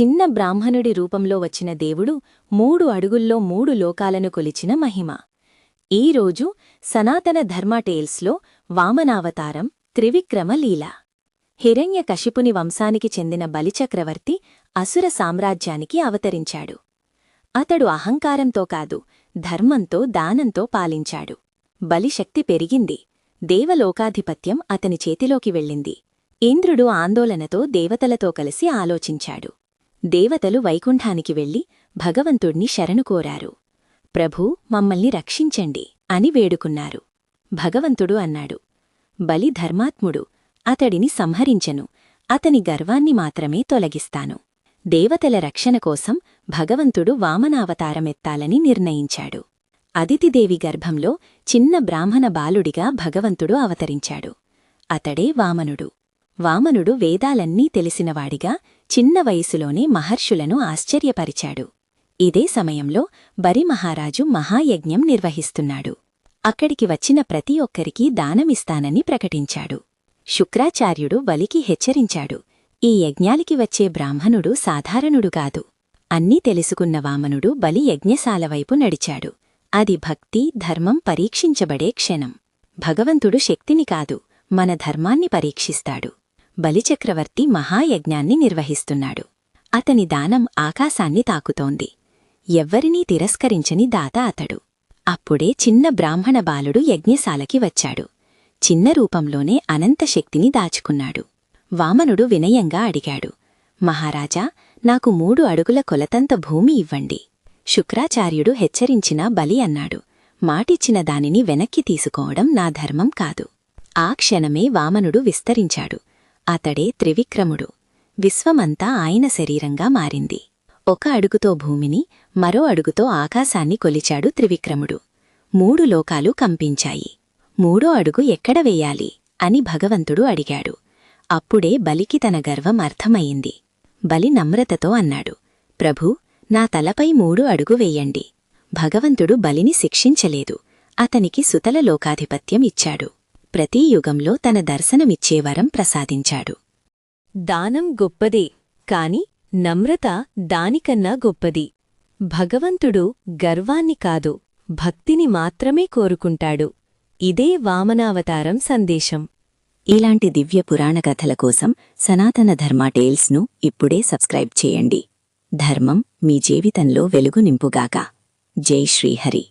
చిన్న బ్రాహ్మణుడి రూపంలో వచ్చిన దేవుడు మూడు అడుగుల్లో మూడు లోకాలను కొలిచిన మహిమ. ఈరోజు సనాతన ధర్మ టేల్స్లో వామనావతారం త్రివిక్రమ లీల. హిరణ్య కశిపుని వంశానికి చెందిన బలిచక్రవర్తి అసుర సామ్రాజ్యానికి అవతరించాడు. అతడు అహంకారంతో కాదు ధర్మంతో దానంతో పాలించాడు. బలిశక్తి పెరిగింది. దేవలోకాధిపత్యం అతని చేతిలోకి వెళ్ళింది. ఇంద్రుడు ఆందోళనతో దేవతలతో కలిసి ఆలోచించాడు. దేవతలు వైకుంఠానికి వెళ్ళి భగవంతుణ్ణి శరణు కోరారు. ప్రభూ మమ్మల్ని రక్షించండి అని వేడుకున్నారు. భగవంతుడు అన్నాడు బలి ధర్మాత్ముడు అతడిని సంహరించను అతని గర్వాన్ని మాత్రమే తొలగిస్తాను. దేవతల రక్షణ కోసం భగవంతుడు వామనావతారమెత్తాలని నిర్ణయించాడు. అదితిదేవి గర్భంలో చిన్న బ్రాహ్మణ బాలుడిగా భగవంతుడు అవతరించాడు. అతడే వామనుడు. వామనుడు వేదాలన్నీ తెలిసినవాడిగా చిన్న వయసులోనే మహర్షులను ఆశ్చర్యపరిచాడు. ఇదే సమయంలో బరిమహారాజు మహాయజ్ఞం నిర్వహిస్తున్నాడు. అక్కడికి వచ్చిన ప్రతి ఒక్కరికీ దానమిస్తానని ప్రకటించాడు. శుక్రాచార్యుడు బలికి హెచ్చరించాడు. ఈ యజ్ఞాలికి వచ్చే బ్రాహ్మణుడు సాధారణుడు కాదు. అన్నీ తెలుసుకున్న వామనుడు బలి యజ్ఞశాల వైపు నడిచాడు. అది భక్తి ధర్మం పరీక్షించబడే క్షణం. భగవంతుడు శక్తిని కాదు మన ధర్మాన్ని పరీక్షిస్తాడు. బలిచక్రవర్తి మహాయజ్ఞాన్ని నిర్వహిస్తున్నాడు. అతని దానం ఆకాశాన్ని తాకుతోంది. ఎవ్వరినీ తిరస్కరించని దాత అతడు. అప్పుడే చిన్న బ్రాహ్మణ బాలుడు యజ్ఞశాలకి వచ్చాడు. చిన్న రూపంలోనే అనంత శక్తిని దాచుకున్నాడు. వామనుడు వినయంగా అడిగాడు మహారాజా నాకు మూడు అడుగుల కొలతంత భూమి ఇవ్వండి. శుక్రాచార్యుడు హెచ్చరించిన బలి అన్నాడు. మాటిచ్చిన దానిని వెనక్కి తీసుకోవడం నా ధర్మం కాదు. ఆ క్షణమే వామనుడు విస్తరించాడు. అతడే త్రివిక్రముడు. విశ్వమంతా ఆయన శరీరంగా మారింది. ఒక అడుగుతో భూమిని మరో అడుగుతో ఆకాశాన్ని కొలిచాడు త్రివిక్రముడు. మూడు లోకాలు కంపించాయి. మూడో అడుగు ఎక్కడ వేయాలి? అని భగవంతుడు అడిగాడు. అప్పుడే బలికి తన గర్వం అర్థమయ్యింది. బలి నమ్రతతో అన్నాడు ప్రభూ నా తలపై మూడు అడుగు వేయండి. భగవంతుడు బలిని శిక్షించలేదు. అతనికి సుతల లోకాధిపత్యం ఇచ్చాడు. ప్రతి యుగంలో తన దర్శనమిచ్చే వరం ప్రసాదించాడు. దానం గొప్పదే కాని నమ్రత దానికన్నా గొప్పది. భగవంతుడు గర్వాన్ని కాదు భక్తిని మాత్రమే కోరుకుంటాడు. ఇదే వామనావతారం సందేశం. ఇలాంటి దివ్య పురాణ కథల కోసం సనాతన ధర్మ టేల్స్ను ఇప్పుడే సబ్స్క్రైబ్ చేయండి. ధర్మం మీ జీవితంలో వెలుగు నింపుగాక. జై శ్రీహరి.